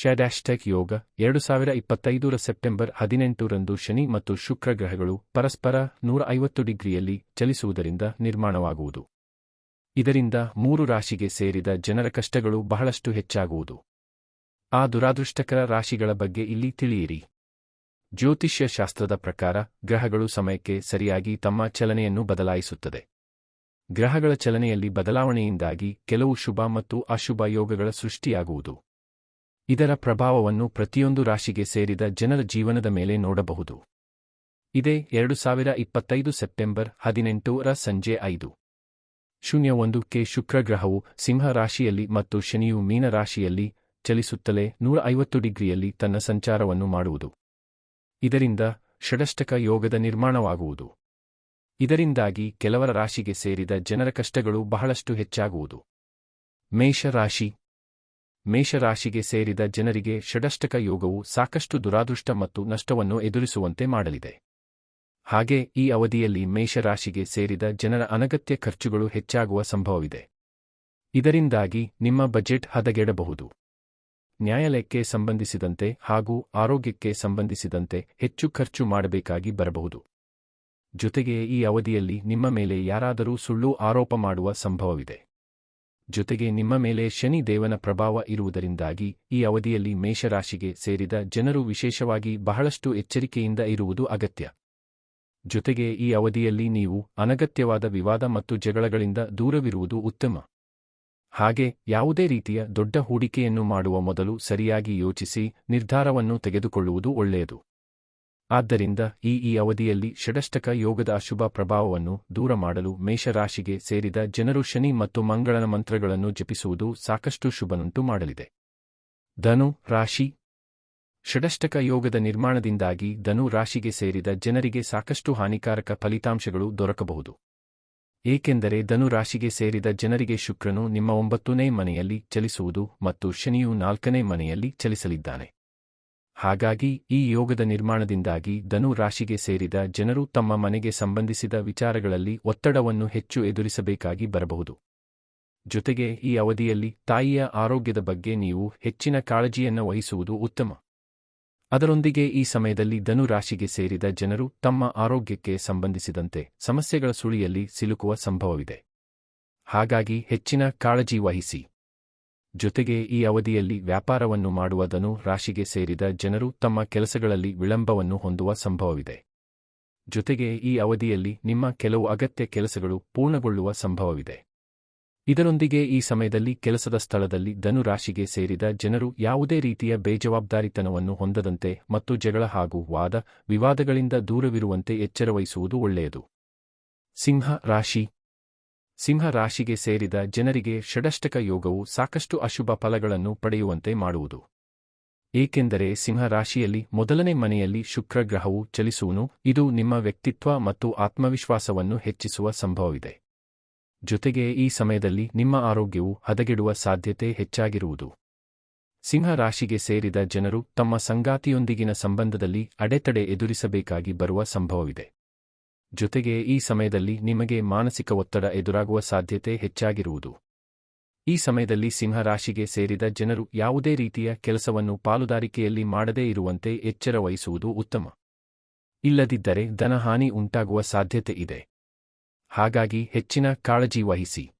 ಶ್ಯಾಡ್ಯಾಶ್ಟ್ಯಾಗ್ ಯೋಗ ಎರಡು ಸಾವಿರ ಇಪ್ಪತ್ತೈದರ ಸೆಪ್ಟೆಂಬರ್ ಹದಿನೆಂಟರಂದು ಶನಿ ಮತ್ತು ಶುಕ್ರ ಗ್ರಹಗಳು ಪರಸ್ಪರ ನೂರ ಐವತ್ತು ಡಿಗ್ರಿಯಲ್ಲಿ ಚಲಿಸುವುದರಿಂದ ನಿರ್ಮಾಣವಾಗುವುದು. ಇದರಿಂದ ಮೂರು ರಾಶಿಗೆ ಸೇರಿದ ಜನರ ಕಷ್ಟಗಳು ಬಹಳಷ್ಟು ಹೆಚ್ಚಾಗುವುದು. ಆ ದುರಾದೃಷ್ಟಕರ ರಾಶಿಗಳ ಬಗ್ಗೆ ಇಲ್ಲಿ ತಿಳಿಯಿರಿ. ಜ್ಯೋತಿಷ್ಯ ಶಾಸ್ತ್ರದ ಪ್ರಕಾರ ಗ್ರಹಗಳು ಸಮಯಕ್ಕೆ ಸರಿಯಾಗಿ ತಮ್ಮ ಚಲನೆಯನ್ನು ಬದಲಾಯಿಸುತ್ತದೆ. ಗ್ರಹಗಳ ಚಲನೆಯಲ್ಲಿ ಬದಲಾವಣೆಯಿಂದಾಗಿ ಕೆಲವು ಶುಭ ಮತ್ತು ಅಶುಭ ಯೋಗಗಳ ಸೃಷ್ಟಿಯಾಗುವುದು. ಇದರ ಪ್ರಭಾವವನ್ನು ಪ್ರತಿಯೊಂದು ರಾಶಿಗೆ ಸೇರಿದ ಜನರ ಜೀವನದ ಮೇಲೆ ನೋಡಬಹುದು. ಇದೇ ಎರಡು ಸಾವಿರ ಇಪ್ಪತ್ತೈದು ಸೆಪ್ಟೆಂಬರ್ ಹದಿನೆಂಟರ ಸಂಜೆ ಐದು. ಶೂನ್ಯ ಒಂದಕ್ಕೆ ಶುಕ್ರ ಗ್ರಹವು ಸಿಂಹ ರಾಶಿಯಲ್ಲಿ ಮತ್ತು ಶನಿಯು ಮೀನ ರಾಶಿಯಲ್ಲಿ ಚಲಿಸುತ್ತಲೇ ನೂರ ಐವತ್ತು ಡಿಗ್ರಿಯಲ್ಲಿ ತನ್ನ ಸಂಚಾರವನ್ನು ಮಾಡುವುದು. ಇದರಿಂದ ಷಡಷ್ಟಕ ಯೋಗದ ನಿರ್ಮಾಣವಾಗುವುದು. ಇದರಿಂದಾಗಿ ಕೆಲವರ ರಾಶಿಗೆ ಸೇರಿದ ಜನರ ಕಷ್ಟಗಳು ಬಹಳಷ್ಟು ಹೆಚ್ಚಾಗುವುದು. ಮೇಷರಾಶಿ ಮೇಷರಾಶಿಗೆ ಸೇರಿದ ಜನರಿಗೆ ಷಡಷ್ಟಕ ಯೋಗವು ಸಾಕಷ್ಟು ದುರಾದೃಷ್ಟ ಮತ್ತು ನಷ್ಟವನ್ನು ಎದುರಿಸುವಂತೆ ಮಾಡಲಿದೆ. ಹಾಗೆ ಈ ಅವಧಿಯಲ್ಲಿ ಮೇಷರಾಶಿಗೆ ಸೇರಿದ ಜನರ ಅನಗತ್ಯ ಖರ್ಚುಗಳು ಹೆಚ್ಚಾಗುವ ಸಂಭವವಿದೆ. ಇದರಿಂದಾಗಿ ನಿಮ್ಮ ಬಜೆಟ್ ಹದಗೆಡಬಹುದು. ನ್ಯಾಯಾಲಯಕ್ಕೆ ಸಂಬಂಧಿಸಿದಂತೆ ಹಾಗೂ ಆರೋಗ್ಯಕ್ಕೆ ಸಂಬಂಧಿಸಿದಂತೆ ಹೆಚ್ಚು ಖರ್ಚು ಮಾಡಬೇಕಾಗಿ ಬರಬಹುದು. ಜೊತೆಗೆ ಈ ಅವಧಿಯಲ್ಲಿ ನಿಮ್ಮ ಮೇಲೆ ಯಾರಾದರೂ ಸುಳ್ಳು ಆರೋಪ ಮಾಡುವ ಸಂಭವವಿದೆ. ಜೊತೆಗೆ ನಿಮ್ಮ ಮೇಲೆ ಶನಿ ದೇವನ ಪ್ರಭಾವ ಇರುವುದರಿಂದಾಗಿ ಈ ಅವಧಿಯಲ್ಲಿ ಮೇಷರಾಶಿಗೆ ಸೇರಿದ ಜನರು ವಿಶೇಷವಾಗಿ ಬಹಳಷ್ಟು ಎಚ್ಚರಿಕೆಯಿಂದ ಇರುವುದು ಅಗತ್ಯ. ಜೊತೆಗೆ ಈ ಅವಧಿಯಲ್ಲಿ ನೀವು ಅನಗತ್ಯವಾದ ವಿವಾದ ಮತ್ತು ಜಗಳಗಳಿಂದ ದೂರವಿರುವುದು ಉತ್ತಮ. ಹಾಗೆ ಯಾವುದೇ ರೀತಿಯ ದೊಡ್ಡ ಹೂಡಿಕೆಯನ್ನು ಮಾಡುವ ಮೊದಲು ಸರಿಯಾಗಿ ಯೋಚಿಸಿ ನಿರ್ಧಾರವನ್ನು ತೆಗೆದುಕೊಳ್ಳುವುದು ಒಳ್ಳೆಯದು. ಆದ್ದರಿಂದ ಈ ಈ ಅವಧಿಯಲ್ಲಿ ಷಡಷ್ಟಕ ಯೋಗದ ಅಶುಭ ಪ್ರಭಾವವನ್ನು ದೂರ ಮಾಡಲು ಮೇಷರಾಶಿಗೆ ಸೇರಿದ ಜನರು ಶನಿ ಮತ್ತು ಮಂಗಳನ ಮಂತ್ರಗಳನ್ನು ಜಪಿಸುವುದು ಸಾಕಷ್ಟು ಶುಭನುಂಟು ಮಾಡಲಿದೆ. ಧನು ರಾಶಿ. ಷಡಷ್ಟಕ ಯೋಗದ ನಿರ್ಮಾಣದಿಂದಾಗಿ ಧನು ರಾಶಿಗೆ ಸೇರಿದ ಜನರಿಗೆ ಸಾಕಷ್ಟು ಹಾನಿಕಾರಕ ಫಲಿತಾಂಶಗಳು ದೊರಕಬಹುದು. ಏಕೆಂದರೆ ಧನು ರಾಶಿಗೆ ಸೇರಿದ ಜನರಿಗೆ ಶುಕ್ರನು ನಿಮ್ಮ ಒಂಬತ್ತನೇ ಮನೆಯಲ್ಲಿ ಚಲಿಸುವುದು ಮತ್ತು ಶನಿಯು ನಾಲ್ಕನೇ ಮನೆಯಲ್ಲಿ ಚಲಿಸಲಿದ್ದಾನೆ. ಹಾಗಾಗಿ ಈ ಯೋಗದ ನಿರ್ಮಾಣದಿಂದಾಗಿ ಧನು ರಾಶಿಗೆ ಸೇರಿದ ಜನರು ತಮ್ಮ ಮನೆಗೆ ಸಂಬಂಧಿಸಿದ ವಿಚಾರಗಳಲ್ಲಿ ಒತ್ತಡವನ್ನು ಹೆಚ್ಚು ಎದುರಿಸಬೇಕಾಗಿ ಬರಬಹುದು. ಜೊತೆಗೆ ಈ ಅವಧಿಯಲ್ಲಿ ತಾಯಿಯ ಆರೋಗ್ಯದ ಬಗ್ಗೆ ನೀವು ಹೆಚ್ಚಿನ ಕಾಳಜಿಯನ್ನು ವಹಿಸುವುದು ಉತ್ತಮ. ಅದರೊಂದಿಗೆ ಈ ಸಮಯದಲ್ಲಿ ಧನು ರಾಶಿಗೆ ಸೇರಿದ ಜನರು ತಮ್ಮ ಆರೋಗ್ಯಕ್ಕೆ ಸಂಬಂಧಿಸಿದಂತೆ ಸಮಸ್ಯೆಗಳ ಸುಳಿಯಲ್ಲಿ ಸಿಲುಕುವ ಸಂಭವವಿದೆ. ಹಾಗಾಗಿ ಹೆಚ್ಚಿನ ಕಾಳಜಿ ವಹಿಸಿ. ಜೊತೆಗೆ ಈ ಅವಧಿಯಲ್ಲಿ ವ್ಯಾಪಾರವನ್ನು ಮಾಡುವ ಧನು ರಾಶಿಗೆ ಸೇರಿದ ಜನರು ತಮ್ಮ ಕೆಲಸಗಳಲ್ಲಿ ವಿಳಂಬವನ್ನು ಹೊಂದುವ ಸಂಭವವಿದೆ. ಜೊತೆಗೆ ಈ ಅವಧಿಯಲ್ಲಿ ನಿಮ್ಮ ಕೆಲವು ಅಗತ್ಯ ಕೆಲಸಗಳು ಪೂರ್ಣಗೊಳ್ಳುವ ಸಂಭವವಿದೆ. ಇದರೊಂದಿಗೆ ಈ ಸಮಯದಲ್ಲಿ ಕೆಲಸದ ಸ್ಥಳದಲ್ಲಿ ಧನು ರಾಶಿಗೆ ಸೇರಿದ ಜನರು ಯಾವುದೇ ರೀತಿಯ ಬೇಜವಾಬ್ದಾರಿತನವನ್ನು ಹೊಂದದಂತೆ ಮತ್ತು ಜಗಳ ಹಾಗೂ ವಾದ ವಿವಾದಗಳಿಂದ ದೂರವಿರುವಂತೆ ಎಚ್ಚರವಹಿಸುವುದು ಒಳ್ಳೆಯದು. ಸಿಂಹ ರಾಶಿ ಸಿಂಹ ರಾಶಿಗೆ ಸೇರಿದ ಜನರಿಗೆ ಷಡಷ್ಟಕ ಯೋಗವು ಸಾಕಷ್ಟು ಅಶುಭ ಫಲಗಳನ್ನು ಪಡೆಯುವಂತೆ ಮಾಡುವುದು. ಏಕೆಂದರೆ ಸಿಂಹ ರಾಶಿಯಲ್ಲಿ ಮೊದಲನೇ ಮನೆಯಲ್ಲಿ ಶುಕ್ರ ಗ್ರಹವು ಚಲಿಸುವನು, ಇದು ನಿಮ್ಮ ವ್ಯಕ್ತಿತ್ವ ಮತ್ತು ಆತ್ಮವಿಶ್ವಾಸವನ್ನು ಹೆಚ್ಚಿಸುವ ಸಂಭವವಿದೆ. ಜೊತೆಗೆ ಈ ಸಮಯದಲ್ಲಿ ನಿಮ್ಮ ಆರೋಗ್ಯವು ಹದಗೆಡುವ ಸಾಧ್ಯತೆ ಹೆಚ್ಚಾಗಿರುವುದು. ಸಿಂಹ ರಾಶಿಗೆ ಸೇರಿದ ಜನರು ತಮ್ಮ ಸಂಗಾತಿಯೊಂದಿಗಿನ ಸಂಬಂಧದಲ್ಲಿ ಅಡೆತಡೆ ಎದುರಿಸಬೇಕಾಗಿ ಬರುವ ಸಂಭವವಿದೆ. ಜೊತೆಗೆ ಈ ಸಮಯದಲ್ಲಿ ನಿಮಗೆ ಮಾನಸಿಕ ಒತ್ತಡ ಎದುರಾಗುವ ಸಾಧ್ಯತೆ ಹೆಚ್ಚಾಗಿರುವುದು. ಈ ಸಮಯದಲ್ಲಿ ಸಿಂಹರಾಶಿಗೆ ಸೇರಿದ ಜನರು ಯಾವುದೇ ರೀತಿಯ ಕೆಲಸವನ್ನು ಪಾಲುದಾರಿಕೆಯಲ್ಲಿ ಮಾಡದೇ ಇರುವಂತೆ ಎಚ್ಚರ ವಹಿಸುವುದು ಉತ್ತಮ. ಇಲ್ಲದಿದ್ದರೆ ಧನಹಾನಿ ಉಂಟಾಗುವ ಸಾಧ್ಯತೆ ಇದೆ. ಹಾಗಾಗಿ ಹೆಚ್ಚಿನ ಕಾಳಜಿ ವಹಿಸಿ.